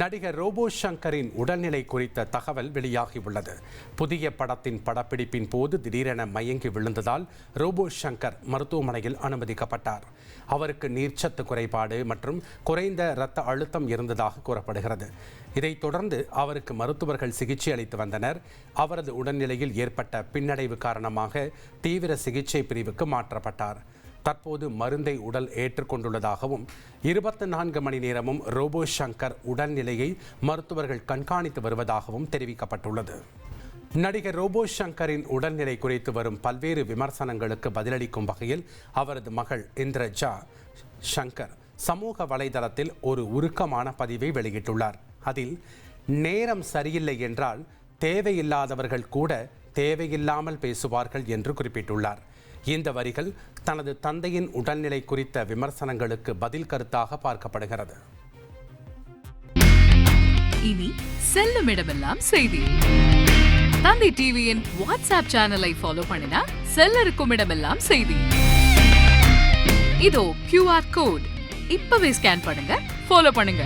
நடிகர் ரோபோ சங்கரின் உடல்நிலை குறித்த தகவல் வெளியாகியுள்ளது. புதிய படத்தின் படப்பிடிப்பின் போது திடீரென மயங்கி விழுந்ததால் ரோபோ சங்கர் மருத்துவமனையில் அனுமதிக்கப்பட்டார். அவருக்கு நீர்ச்சத்து குறைபாடு மற்றும் குறைந்த இரத்த அழுத்தம் இருந்ததாக கூறப்படுகிறது. இதைத் தொடர்ந்து அவருக்கு மருத்துவர்கள் சிகிச்சை அளித்து வந்தனர். அவரது உடல்நிலையில் ஏற்பட்ட பின்னடைவு காரணமாக தீவிர சிகிச்சை பிரிவுக்கு மாற்றப்பட்டார். தற்போது மருந்தை உடல் ஏற்றுக்கொண்டுள்ளதாகவும் இருபத்தி நான்கு மணி நேரமும் ரோபோ சங்கர் உடல்நிலையை மருத்துவர்கள் கண்காணித்து வருவதாகவும் தெரிவிக்கப்பட்டுள்ளது. நடிகர் ரோபோ சங்கரின் உடல்நிலை குறித்து வரும் பல்வேறு விமர்சனங்களுக்கு பதிலளிக்கும் வகையில் அவரது மகள் இந்திரஜா சங்கர் சமூக வலைதளத்தில் ஒரு உருக்கமான பதிவை வெளியிட்டுள்ளார். அதில் நேரம் சரியில்லை என்றால் தேவையில்லாதவர்கள் கூட தேவையில்லாமல் பேசுவார்கள் என்று குறிப்பிட்டுள்ளார். இந்த வரிகள் தனது தந்தையின் உடல்நிலை குறித்த விமர்சனங்களுக்கு பதில் கருத்தாக பார்க்கப்படுகிறது. இனி செல்லும் இடமெல்லாம் செய்தி. தந்தை டிவியின் வாட்ஸ்அப் சேனலை ஃபாலோ பண்ணினா செல்ல இருக்கும் இடமெல்லாம் செய்தி. இதோ கியூஆர் கோட் இப்பவே ஸ்கேன் பண்ணுங்க ஃபாலோ பண்ணுங்க.